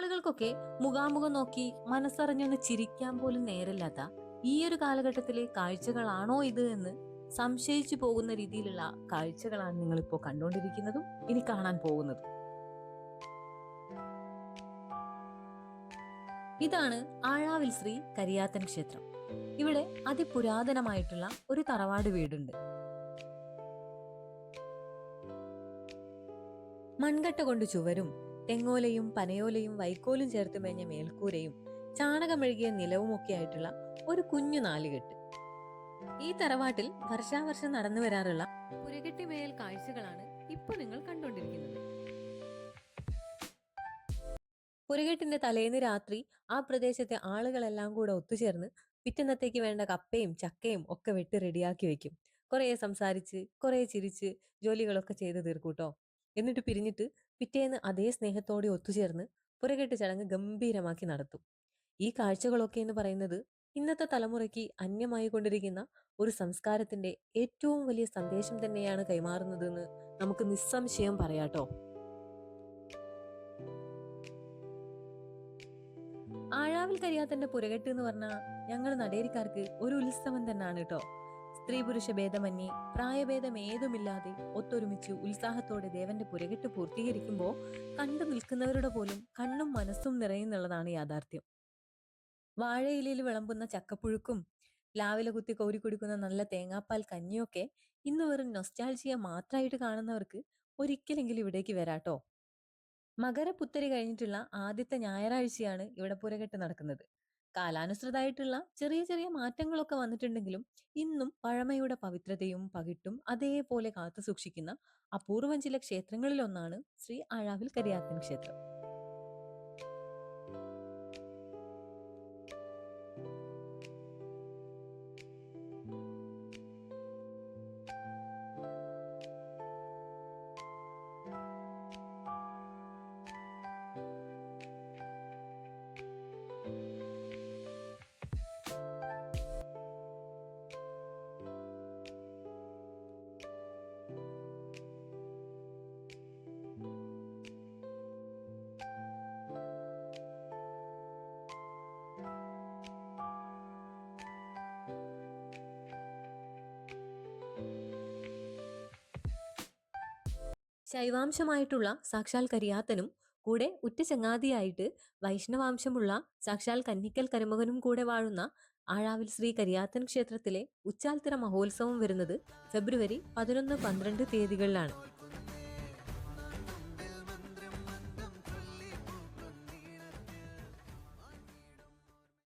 ആളുകൾക്കൊക്കെ മുഖാമുഖം നോക്കി മനസ്സറിഞ്ഞൊന്ന് ചിരിക്കാൻ പോലും നേരല്ലാത്ത ഈ ഒരു കാലഘട്ടത്തിലെ കാഴ്ചകളാണോ ഇത് എന്ന് സംശയിച്ചു പോകുന്ന രീതിയിലുള്ള കാഴ്ചകളാണ് നിങ്ങൾ ഇപ്പോൾ കണ്ടുകൊണ്ടിരിക്കുന്നതും ഇനി കാണാൻ പോകുന്നതും. ഇതാണ് ആഴാവിൽ ശ്രീ കരിയാത്തൻ ക്ഷേത്രം. ഇവിടെ അതിപുരാതനമായിട്ടുള്ള ഒരു തറവാട് വീടുണ്ട്. മൺകട്ട കൊണ്ട് ചുവരും തെങ്ങോലയും പനയോലയും വൈക്കോലും ചേർത്ത് മേഞ്ഞ മേൽക്കൂരയും ചാണകമെഴുകിയ നിലവുമൊക്കെ ആയിട്ടുള്ള ഒരു കുഞ്ഞു നാലുകെട്ട്. ഈ തറവാട്ടിൽ വർഷാവർഷം നടന്നു വരാറുള്ള പുരകെട്ടിമേൽ കാഴ്ചകളാണ് ഇപ്പൊ നിങ്ങൾ കണ്ടുകൊണ്ടിരിക്കുന്നത്. പുരകെട്ടിന്റെ തലേന്ന് രാത്രി ആ പ്രദേശത്തെ ആളുകളെല്ലാം കൂടെ ഒത്തുചേർന്ന് പിറ്റന്നത്തേക്ക് വേണ്ട കപ്പയും ചക്കയും ഒക്കെ വെട്ടി റെഡിയാക്കി വെക്കും. കുറേ സംസാരിച്ച് കുറേ ചിരിച്ച് ജോലികളൊക്കെ ചെയ്ത് തീർക്കൂട്ടോ. എന്നിട്ട് പിരിഞ്ഞിട്ട് പിറ്റേന്ന് അതേ സ്നേഹത്തോടെ ഒത്തുചേർന്ന് പുരകെട്ട് ചടങ്ങ് ഗംഭീരമാക്കി നടത്തും. ഈ കാഴ്ചകളൊക്കെ എന്ന് പറയുന്നത് ഇന്നത്തെ തലമുറയ്ക്ക് അന്യമായി കൊണ്ടിരിക്കുന്ന ഒരു സംസ്കാരത്തിന്റെ ഏറ്റവും വലിയ സന്ദേശം തന്നെയാണ് കൈമാറുന്നതെന്ന് നമുക്ക് നിസ്സംശയം പറയാട്ടോ ആഴാവിൽ കരിയാത്തന്റെ പുരകെട്ട് എന്ന് പറഞ്ഞാൽ ഞങ്ങൾ നടേരിക്കാർക്ക് ഒരു ഉത്സവം തന്നെയാണ് കേട്ടോ. സ്ത്രീ പുരുഷ ഭേദമന്യേ പ്രായഭേദം ഏതുമില്ലാതെ ഒത്തൊരുമിച്ച് ഉത്സാഹത്തോടെ ദേവന്റെ പുരകെട്ട് പൂർത്തീകരിക്കുമ്പോൾ കണ്ടു നിൽക്കുന്നവരുടെ പോലും കണ്ണും മനസ്സും നിറയുന്നുള്ളതാണ് യാഥാർത്ഥ്യം. വാഴയിലയിൽ വിളമ്പുന്ന ചക്കപ്പുഴുക്കും പ്ലാവില കുത്തി കോരി കുടിക്കുന്ന നല്ല തേങ്ങാപ്പാൽ കഞ്ഞിയൊക്കെ ഇന്ന് വെറും നൊസ്റ്റാൾജിയ മാത്രമായിട്ട് കാണുന്നവർക്ക് ഒരിക്കലെങ്കിലും ഇവിടേക്ക് വരാട്ടോ. മകരപുത്തരി കഴിഞ്ഞിട്ടുള്ള ആദ്യത്തെ ഞായറാഴ്ചയാണ് ഇവിടെ പുരകെട്ട് നടക്കുന്നത്. കാലാനുസൃതമായിട്ടുള്ള ചെറിയ ചെറിയ മാറ്റങ്ങളൊക്കെ വന്നിട്ടുണ്ടെങ്കിലും ഇന്നും പഴമയുടെ പവിത്രതയും പകിട്ടും അതേപോലെ കാത്തു സൂക്ഷിക്കുന്ന അപൂർവം ചില ക്ഷേത്രങ്ങളിലൊന്നാണ് ശ്രീ ആഴാവിൽ കരിയാത്തൻ ക്ഷേത്രം. ശൈവാംശമായിട്ടുള്ള സാക്ഷാൽ കരിയാത്തനും കൂടെ ഉറ്റ ചങ്ങാതിയായിട്ട് വൈഷ്ണവാംശമുള്ള സാക്ഷാൽ കന്നിക്കൽ കരുമകനും കൂടെ വാഴുന്ന ആഴാവിൽ ശ്രീ കരിയാത്തൻ ക്ഷേത്രത്തിലെ ഉച്ചാൽത്തര മഹോത്സവം വരുന്നത് ഫെബ്രുവരി പതിനൊന്ന് പന്ത്രണ്ട് തീയതികളിലാണ്.